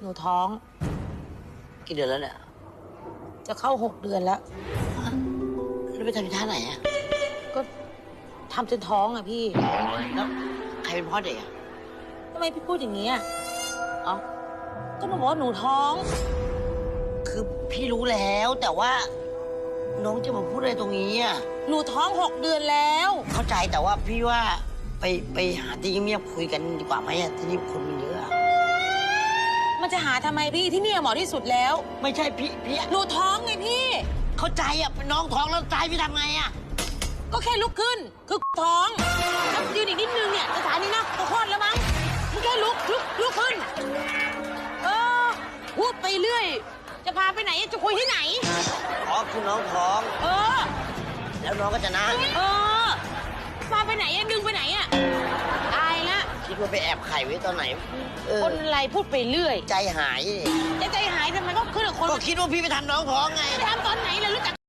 หนูท้อง กี่เดือนแล้วเนี่ย จะเข้าหกเดือนแล้ว แล้วไปทำที่ท่าไหนอะก็ทำจนท้องอะพี่ แล้วใครเป็นพ่อเด็กอะทำไมพี่พูดอย่างนี้อะเอ้าก็หนูบอกว่าหนูท้อง คือพี่รู้แล้วแต่ว่า น้องจะมาพูดอะไรตรงนี้อะหนูท้องหกเดือนแล้ว เข้าใจแต่ว่าพี่ว่าไปไปหาที่เงียบๆคุยกันดีกว่าไหมอะที่นี่คนมันเยอะอะมันจะ หาทำไมพี่ที่เนี่ยเหมาะที่สุดแล้ว ไม่ใช่พี่พี่หนูท้องไงพี่ เข้าใจอะเป็นน้องท้องแล้วใจพี่ทำไงอะก็แค่ลุกขึ้นคือท้องแล้วยืนอีกนิดนึงเนี่ยสถานีนะก็คลอดแล้วมั้งมันแค่ลุกลุกลุกขึ้น เออพูดไปเรื่อย จะพาไปไหนจะคุยที่ไหน อ๋อคือน้องท้อง เออ แล้วน้องก็จะนะเออ ละคิดว่าไปแอบไข่ไว้ตอนไหนเออคนอะไรพูดไปเรื่อยใจหายดิจะใจหายทำไมก็ขึ้นกับคนก็คิดว่าพี่ไปทำน้องท้องไง ไปทำตอนไหนเลยรู้จัก